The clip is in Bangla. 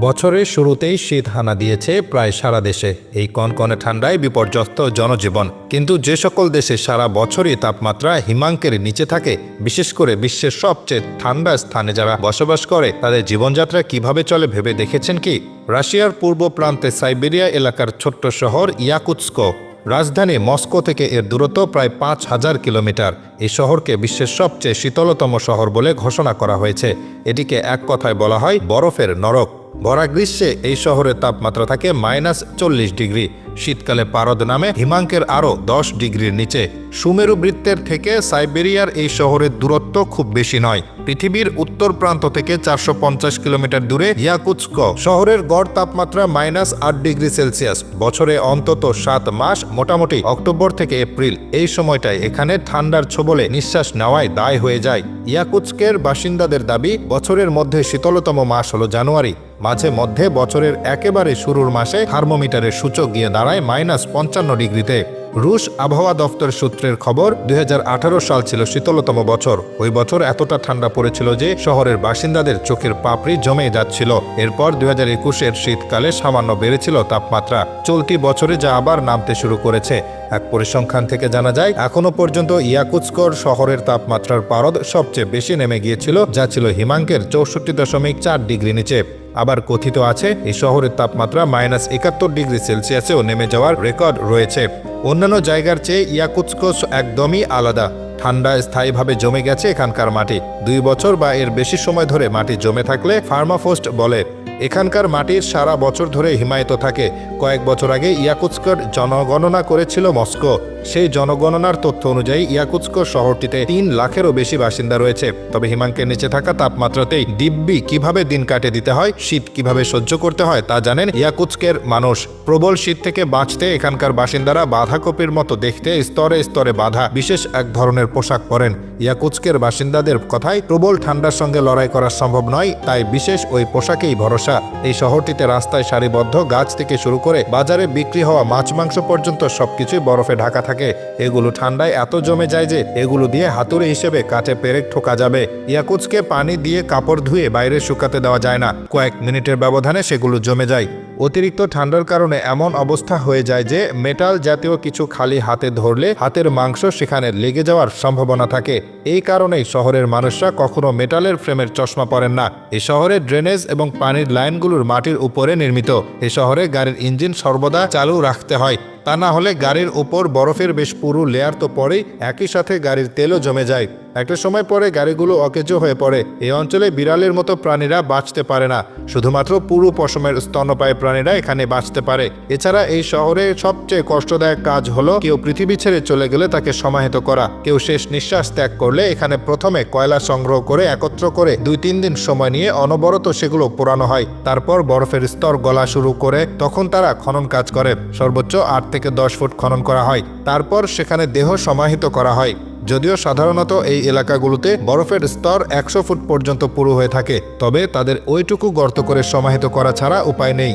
বছরের শুরুতেই শীত হানা দিয়েছে প্রায় সারা দেশে। এই কনকনে ঠান্ডায় বিপর্যস্ত জনজীবন। কিন্তু যে সকল দেশে সারা বছরই তাপমাত্রা হিমাঙ্কের নিচে থাকে, বিশেষ করে বিশ্বের সবচেয়ে ঠান্ডা স্থানে যারা বসবাস করে, তাদের জীবনযাত্রা কীভাবে চলে ভেবে দেখেছেন কি? রাশিয়ার পূর্ব প্রান্তে সাইবেরিয়া এলাকার ছোট্ট শহর ইয়াকুৎস্কো। রাজধানী মস্কো থেকে এর দূরত্ব প্রায় পাঁচ হাজার কিলোমিটার। এই শহরকে বিশ্বের সবচেয়ে শীতলতম শহর বলে ঘোষণা করা হয়েছে। এটিকে এক কথায় বলা হয় বরফের নরক। ভরা গ্রীষ্মে এই শহরের তাপমাত্রা থাকে মাইনাস চল্লিশ ডিগ্রি। শীতকালে পারদ নামে হিমাঙ্কের আরও দশ ডিগ্রির নিচে। সুমেরু বৃত্তের থেকে সাইবেরিয়ার এই শহরের দূরত্ব খুব বেশি নয়। পৃথিবীর উত্তর প্রান্ত থেকে চারশো পঞ্চাশ কিলোমিটার দূরে ইয়াকুৎস্ক শহরের গড় তাপমাত্রা মাইনাস আট ডিগ্রি সেলসিয়াস। বছরে অন্তত সাত মাস, মোটামুটি অক্টোবর থেকে এপ্রিল। এই সময়টায় এখানে ঠান্ডার ছোবলে নিঃশ্বাস নেওয়ায় দায় হয়ে যায়। ইয়াকুৎস্কের বাসিন্দাদের দাবি, বছরের মধ্যে শীতলতম মাস হলো জানুয়ারি। মাঝে মধ্যে বছরের একেবারে শুরুর মাসে থার্মোমিটারের সূচক গিয়ে দাঁড়ায় মাইনাস পঞ্চান্ন ডিগ্রিতে। রুশ আবহাওয়া দফতর সূত্রের খবর, দুই হাজার আঠারো সাল ছিল শীতলতম বছর। ওই বছর এতটা ঠান্ডা পড়েছিল যে শহরের বাসিন্দাদের চোখের পাপড়ি জমে যাচ্ছিল। এরপর দুই হাজার একুশের শীতকালে সামান্য বেড়েছিল তাপমাত্রা। চলতি বছরে যা আবার নামতে শুরু করেছে। এক পরিসংখ্যান থেকে জানা যায় এখনও পর্যন্ত ইয়াকুৎস্কর শহরের তাপমাত্রার পারদ সবচেয়ে বেশি নেমে গিয়েছিল, যা ছিল হিমাঙ্কের চৌষট্টি দশমিক চার ডিগ্রি নিচে। আবার কথিত আছে, এই শহরের তাপমাত্রা মাইনাস একাত্তর ডিগ্রি সেলসিয়াসেও নেমে যাওয়ার রেকর্ড রয়েছে। অন্যান্য জায়গার চেয়ে ইয়াকুৎস্কোস একদমই আলাদা। ঠান্ডা স্থায়ীভাবে জমে গেছে এখানকার মাটি। দুই বছর বা এর বেশি সময় ধরে মাটি জমে থাকলে ফার্মাফোস্ট বলে। এখানকার মাটির সারা বছর ধরে হিমায়িত থাকে। কয়েক বছর আগে ইয়াকুৎস্কর জনগণনা করেছিল মস্কো। সেই জনগণনার তথ্য অনুযায়ী ইয়াকুৎস্ক শহরটিতে তিন লাখেরও বেশি বাসিন্দা রয়েছে। তবে হিমাঙ্কের নিচে থাকা তাপমাত্রাতেই দিব্যি কীভাবে দিন কাটে দিতে হয়, শীত কীভাবে সহ্য করতে হয় তা জানেন ইয়াকুৎস্কের মানুষ। প্রবল শীত থেকে বাঁচতে এখানকার বাসিন্দারা বাঁধাকপির মতো দেখতে স্তরে স্তরে বাঁধা, বিশেষ এক ধরনের পোশাক পরেন। ইয়াকুচকের বাসিন্দাদের কথায় প্রবল ঠান্ডার সঙ্গে লড়াই করা সম্ভব নয়, তাই বিশেষ ওই পোশাকেই ভরসা। এই শহরটিতে রাস্তায় সারিবদ্ধ গাছ থেকে শুরু করে বাজারে বিক্রি হওয়া মাছ মাংস পর্যন্ত সবকিছুই বরফে ঢাকা থাকে। এগুলো ঠান্ডায় এত জমে যায় যে এগুলো দিয়ে হাতুড়ি হিসেবে কাঠে পেরেক ঠোকা যাবে। ইয়াকুচকে পানি দিয়ে কাপড় ধুয়ে বাইরে শুকাতে দেওয়া যায় না। কয়েক মিনিটের ব্যবধানে সেগুলো জমে যায়। অতিরিক্ত ঠান্ডার কারণে এমন অবস্থা হয়ে যায় যে মেটাল জাতীয় কিছু খালি হাতে ধরলে হাতের মাংস সেখানে লেগে যাওয়ার সম্ভাবনা থাকে। এই কারণেই শহরের মানুষরা কখনো মেটালের ফ্রেমের চশমা পরেন না। এই শহরে ড্রেনেজ এবং পানির লাইনগুলোর মাটির উপরে নির্মিত। এ শহরে গাড়ির ইঞ্জিন সর্বদা চালু রাখতে হয়। তা না হলে গাড়ির উপর বরফের বেশ পুরু লেয়ার তো পরেই একই সাথে গাড়ির তেলও জমে যায়। একটা সময় পরে গাড়িগুলো অকেজো হয়ে পড়ে। এই অঞ্চলে বিড়ালের মতো প্রাণীরা বাঁচতে পারে না। শুধুমাত্র পুরু পশমের স্তন্যপায়ী প্রাণীরা এখানে বাঁচতে পারে। এছাড়া এই শহরে সবচেয়ে কষ্টদায়ক কাজ হলো কেউ পৃথিবী ছেড়ে চলে গেলে তাকে সমাহিত করা। কেউ শেষ নিঃশ্বাস ত্যাগ করলে এখানে প্রথমে কয়লা সংগ্রহ করে, একত্র করে দুই তিন দিন সময় নিয়ে অনবরত সেগুলো পোড়ানো হয়। তারপর বরফের স্তর গলা শুরু করে তখন তারা খনন কাজ করে। সর্বোচ্চ আট থেকে দশ ফুট খনন করা হয়। তারপর সেখানে দেহ সমাহিত করা হয়। যদিও সাধারণত এই এলাকাগুলোতে বরফের স্তর একশো ফুট পর্যন্ত পুরু হয়ে থাকে, তবে তাদের ওইটুকু গর্ত করে সমাহিত করা ছাড়া উপায় নেই।